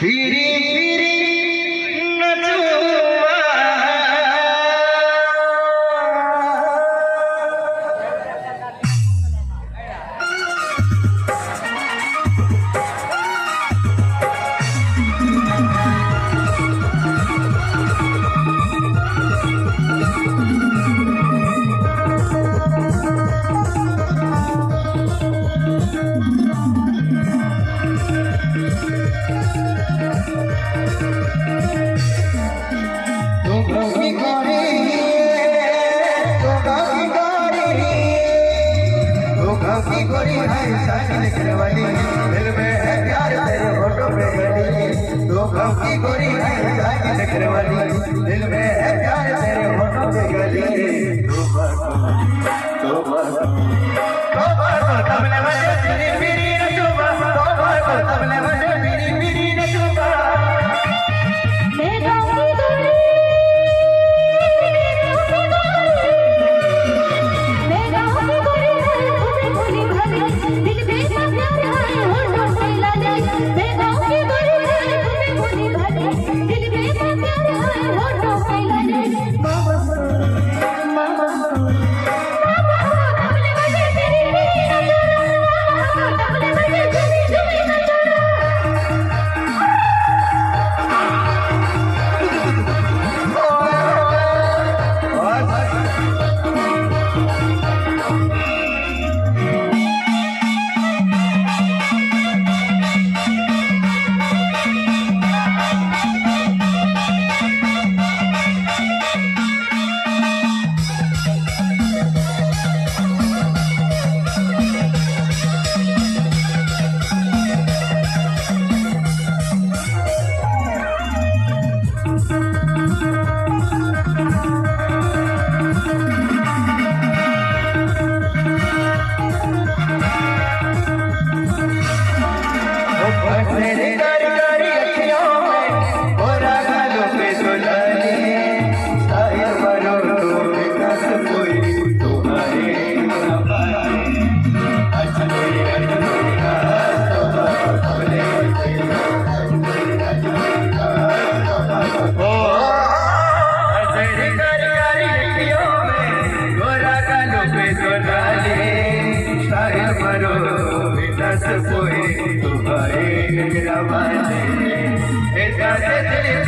ফিরি मोती गोरी है साड़ी निकलवाली दिल में है प्यार तेरे होठों पे गली तो मोती गोरी है साड़ी निकलवाली दिल में है प्यार तेरे You?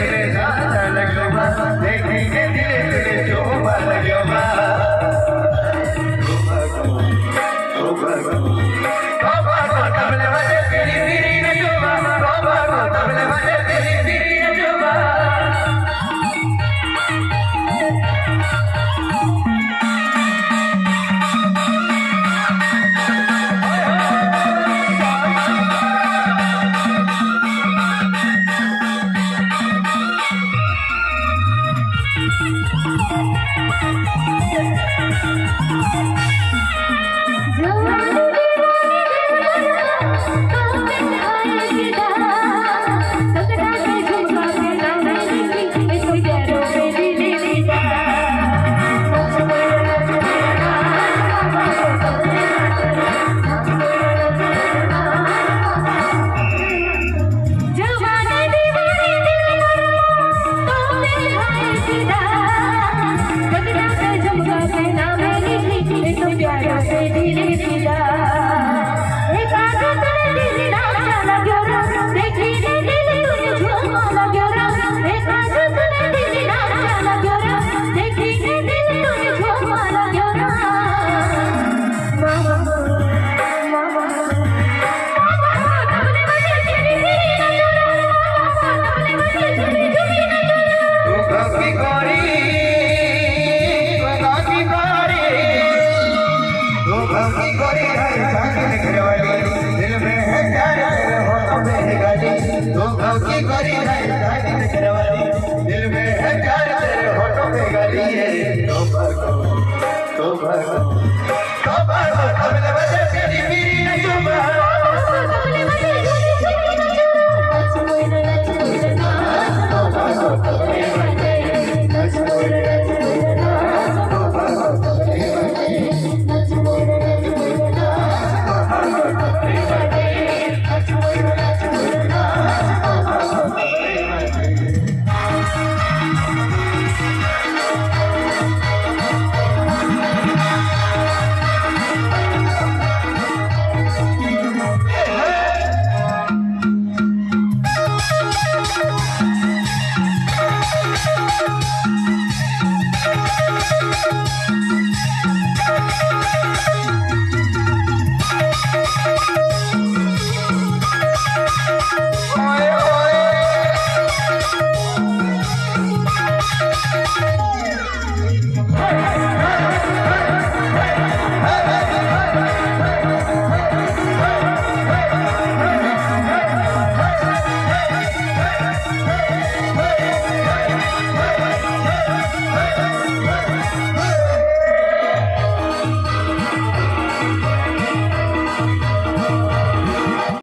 गाली दो गाँव की गोरी है